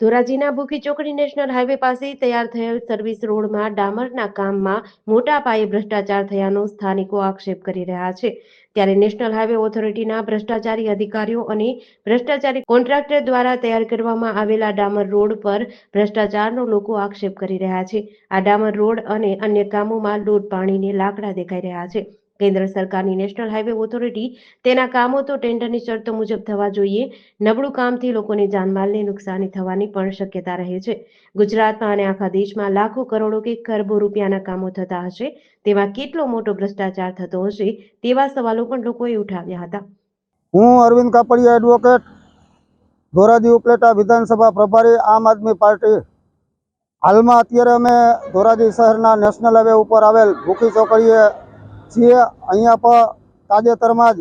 ધોરાજીના ભૂખી ચોકડી national highway પાસે તૈયાર થયેલ સર્વિસ રોડમાં ડામરના કામમાં મોટા પાયે ભ્રષ્ટાચાર થયાનો સ્થાનિકો આક્ષેપ કરી રહ્યા છે. ત્યારે નેશનલ હાઈવે ઓથોરિટીના ભ્રષ્ટાચારી અધિકારીઓ અને ભ્રષ્ટાચારી કોન્ટ્રાક્ટર દ્વારા તૈયાર કરવામાં આવેલા ડામર રોડ પર ભ્રષ્ટાચારનો લોકો આક્ષેપ કરી રહ્યા છે. આ ડામર રોડ અને અન્ય કામોમાં લોટ પાણીને લાકડા દેખાઈ રહ્યા છે. કેન્દ્ર સરકારની નેશનલ હાઈવે ઓથોરિટી, તેના કામો તો ટેન્ડરની શરતો મુજબ થવા જોઈએ. નબળું કામથી લોકોને જાનમાલને નુકસાની થવાની પણ શક્યતા રહે છે. ગુજરાતમાં અને આખા દેશમાં લાખો કરોડો કે ખરબો રૂપિયાના કામો થતા હશે, તેમાં કેટલો મોટો ભ્રષ્ટાચાર થતો હશે, તેવા સવાલો પણ લોકોએ ઉઠાવ્યા હતા. હું અરવિંદ કાપડિયા એડવોકેટ ધોરાજી ઉપલેટા વિધાનસભા પ્રભારી, આમ આદમી પાર્ટી. હાલમાં અત્યારે અમે ધોરાજી શહેરના નેશનલ હાઈવે ઉપર આવેલ ભૂખી ચોકડીએ છીએ અહીંયા પર તાજેતરમાં જ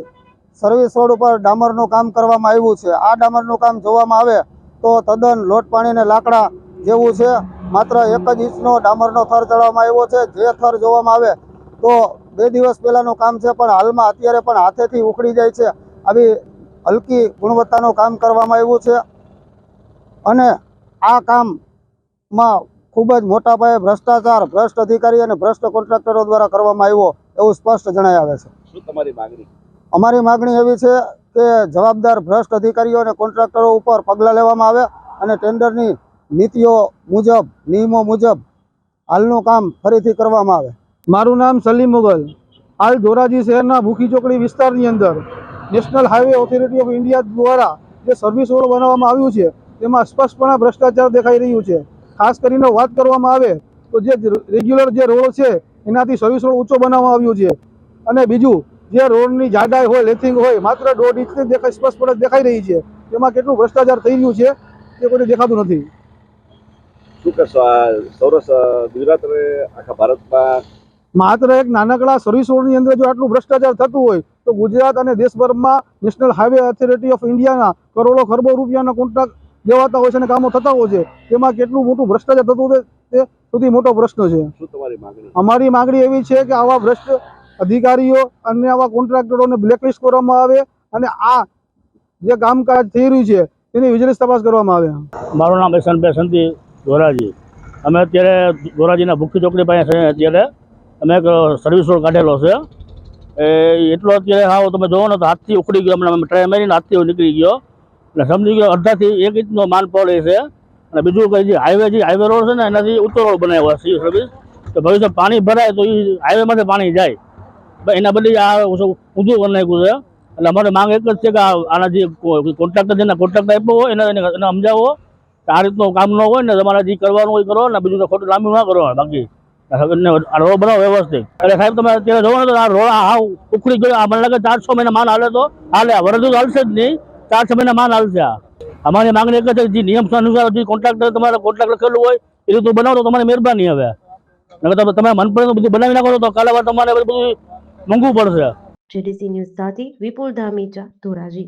સર્વિસ રોડ ઉપર ડામરનું કામ કરવામાં આવ્યું છે. આ ડામરનું કામ જોવામાં આવે તો તદ્દન લોટ પાણીને લાકડા જેવું છે. માત્ર એક જ ઇંચનો ડામરનો થર ચડવામાં આવ્યો છે. જે થર જોવામાં આવે તો બે દિવસ પહેલાંનું કામ છે, પણ હાલમાં અત્યારે પણ હાથેથી ઉખડી જાય છે. આવી હલકી ગુણવત્તાનું કામ કરવામાં આવ્યું છે. અને આ કામમાં ખૂબ જ મોટા પાયે ભ્રષ્ટાચાર ભ્રષ્ટ અધિકારી અને ભ્રષ્ટ કોન્ટ્રાક્ટરો દ્વારા કરવામાં આવ્યો. એવું સ્પષ્ટ જણાય આવે છે. શું તમારી માંગણી? અમારી માગણી એવી છે કે જવાબદાર ભ્રષ્ટ અધિકારીઓ અને કોન્ટ્રાક્ટરો ઉપર પગલાં લેવામાં આવે અને ટેન્ડરની નીતિઓ મુજબ નિયમો મુજબ હાલનું કામ ફરીથી કરવામાં આવે. મારું નામ સલીમ મુગલ. હાલ ધોરાજી શહેરના ભૂખી ચોકડી વિસ્તારની અંદર national highway authority of India દ્વારા જે સર્વિસ રોડ બનાવવામાં આવ્યું છે તેમાં સ્પષ્ટપણે ભ્રષ્ટાચાર દેખાઈ રહ્યું છે. ખાસ કરીને વાત કરવામાં આવે તો જે રેગ્યુલર જે રોડ છે એનાથી સર્વિસ રોડ ઊંચો બનાવવામાં આવ્યો છે. અને બીજું જે રોડની જાડાઈ હોય લેથિંગ હોય માત્ર દોઢ ઇંચની દેખાય સ્પષ્ટપણે દેખાઈ રહી છે. તેમાં કેટલું ભ્રષ્ટાચાર થઈ રહ્યું છે તે કોઈને દેખાતું નથી. શું કરશો આ સૌરાષ્ટ્ર ગુજરાત અને આખા ભારતમાં? માત્ર એક નાનકડા સર્વિસ રોડની અંદર જો આટલું ભ્રષ્ટાચાર થતું હોય તો ગુજરાત અને દેશભરમાં નેશનલ હાઈવે ઓથોરિટી ઓફ ઇન્ડિયાના કરોડો ખરબો રૂપિયાના કોન્ટ્રાક્ટ દેવાતા હોય છે અને કામો થતા હોય છે. તેમાં કેટલું મોટું ભ્રષ્ટાચાર થતું હોય તે સૌથી મોટો પ્રશ્ન છે. શું તમારી માંગણી? અમારી માંગણી એવી છે કે આવા ભ્રષ્ટ અધિકારીઓ અને આવા કોન્ટ્રાક્ટરોને બ્લેકલિસ્ટ કરવામાં આવે અને આ જે કામકાજ થઈ રહ્યું છે તેની વિજિલન્સ તપાસ કરવામાં આવે. મારું નામ ઈશાનભાઈ સંતી ધોરાજી. અમે અત્યારે ધોરાજીના ભૂખી ચોકડી પાસે છે અત્યારે. અમે એક સર્વિસ રોડ કાઢેલો છે. એ એટલો અત્યારે હા તમે જોવો ને તો હાથથી ઉખડી ગયો. હમણાં ટ્રાય મારીને હાથથી નીકળી ગયો. એટલે સમજી ગયો અડધાથી એક ઇંચનો માન પડે છે. અને બીજું કંઈ જે હાઈવે જે હાઈવે રોડ છે ને, એનાથી ઉત્તર રોડ બનાવ્યો છે સર્વિસ તો ભવિષ્ય પાણી ભરાય તો એ હાઈવેમાંથી પાણી જાય. એના બદલે આ ઊંધું કરી નાખ્યું છે. એટલે અમારે માંગ એક જ છે કે આના જે કોન્ટ્રાક્ટર જેના કોન્ટ્રાક્ટ આપ્યો હોય, એને એને સમજાવો કે આ રીતનું કામ ન હોય ને, તમારે જે કરવાનું હોય કરો ને, બીજું ખોટું લાંબુ ના કરો બાકી. રોડ બનાવો વ્યવસ્થિત. એટલે સાહેબ, તમે અત્યારે જોવો તો આ રોડ હાવ ઉખડી ગયો. આ મને લાગે ચાર છ મહિના માન હાલે તો. હાલે વરદું હાલશે જ નહીં. ચાર છ મહિના માન હાલશે આ. અમારી માંગણી એક જ જે નિયમ અનુસાર જે કોન્ટ્રાક્ટર તમારે કોન્ટ્રાક્ટ લખેલું હોય, એ રીતનું બનાવો તો તમારી મહેરબાની હવે. નકર તમે મનપસંદ બધું બનાવી નાખો તો કાલે તમારે બધું મોંઘું પડશે. જેડીસી ન્યૂઝ સાથે વિપુલ ધામીચા ધોરાજી.